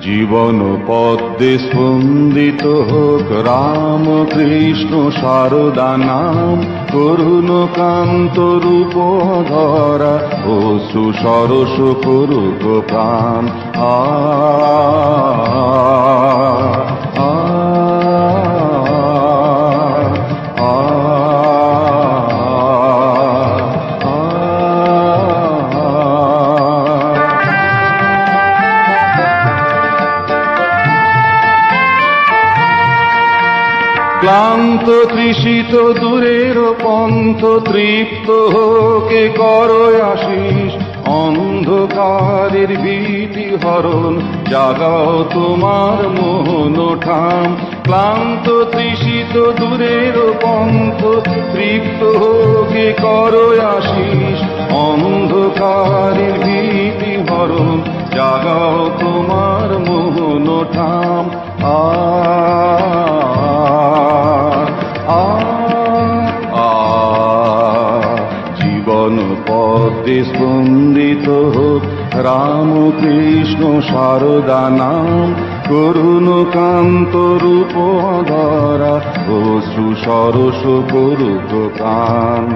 জীবন পদ্মে স্পন্দিত হোক রাম কৃষ্ণ সারদা নাম, করুণ কান্ত রূপ ধরা ও সুসরস করুক প্রাণ। আ ক্লান্ত তৃষিত দূরের পন্থ তৃপ্ত হোকে কর আশিস। অন্ধকারের ভীতি হরণ, জাগাও তোমার মোহন ঠাম ক্লান্ত তৃষিত দূরের পন্থ তৃপ্ত হোকে কর আশিস। অন্ধকারের ভীতি হরণ, জাগাও পদ্মে স্পন্দিত রাম কৃষ্ণ সারদা নাম করুণ কান্ত রূপ ধরা অশ্রু সরস করুক কান